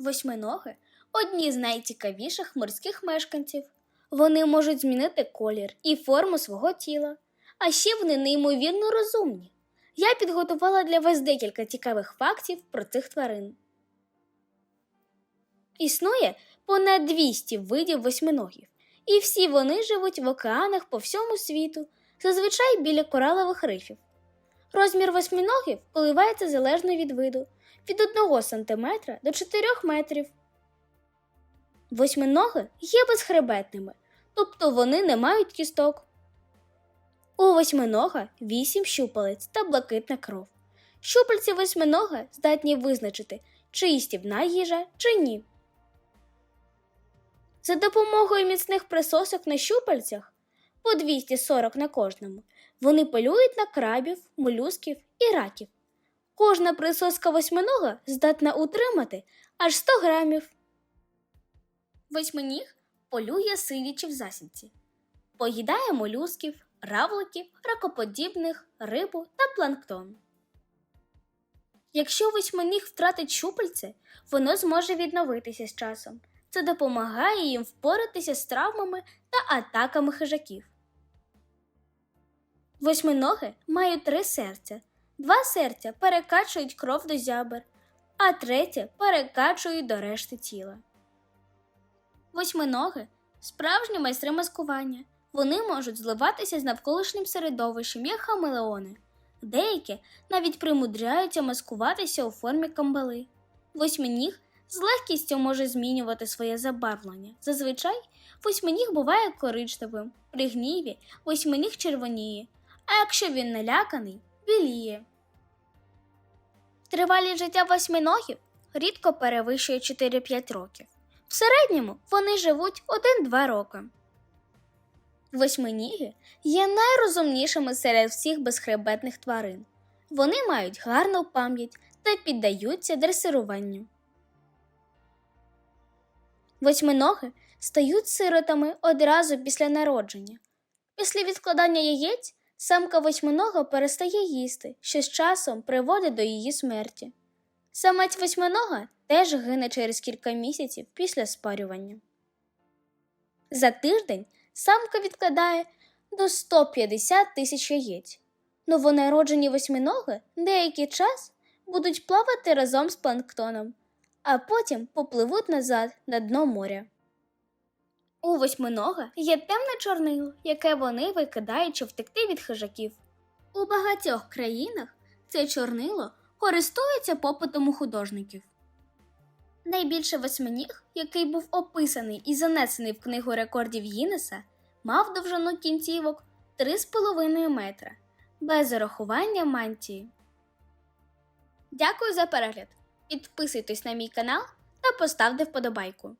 Восьминоги одні з найцікавіших морських мешканців. Вони можуть змінити колір і форму свого тіла, а ще вони неймовірно розумні. Я підготувала для вас декілька цікавих фактів про цих тварин. Існує понад 200 видів восьминогів, і всі вони живуть в океанах по всьому світу, зазвичай біля коралових рифів. Розмір восьминогів коливається залежно від виду від 1 см до 4 метрів. Восьминоги є безхребетними, тобто вони не мають кісток. У восьминога 8 щупалець та блакитна кров. Щупальці восьминога здатні визначити, чи їстівна їжа, чи ні. За допомогою міцних присосок на щупальцях по 240 на кожному, вони полюють на крабів, молюсків і раків. Кожна присоска восьминога здатна утримати аж 100 грамів. Восьминіг полює сидячи в засідці. Поїдає молюсків, равликів, ракоподібних, рибу та планктон. Якщо восьминіг втратить щупальце, воно зможе відновитися з часом. Це допомагає їм впоратися з травмами та атаками хижаків. Восьминоги мають три серця. Два серця перекачують кров до зябер, а третє перекачують до решти тіла. Восьминоги справжні майстри маскування. Вони можуть зливатися з навколишнім середовищем, як хамелеони. Деякі навіть примудряються маскуватися у формі камбали. Восьминіг з легкістю може змінювати своє забарвлення. Зазвичай восьминіг буває коричневим, при гніві восьминіг червоніє, а якщо він наляканий, біліє. Тривалість життя восьминогів рідко перевищує 4-5 років. В середньому вони живуть 1-2 роки. Восьминіги є найрозумнішими серед всіх безхребетних тварин. Вони мають гарну пам'ять та піддаються дресируванню. Восьминоги стають сиротами одразу після народження. Після відкладання яєць самка восьминога перестає їсти, що з часом приводить до її смерті. Самець восьминога теж гине через кілька місяців після спарювання. За тиждень самка відкладає до 150 тисяч яєць. Новонароджені восьминоги деякий час будуть плавати разом з планктоном, а потім попливуть назад на дно моря. У восьминога є темне чорнило, яке вони викидають, щоб втекти від хижаків. У багатьох країнах це чорнило користується попитом у художників. Найбільше восьминіг, який був описаний і занесений в книгу рекордів Гіннеса, мав довжину кінцівок 3,5 метра, без урахування мантії. Дякую за перегляд! Підписуйтесь на мій канал та поставте вподобайку.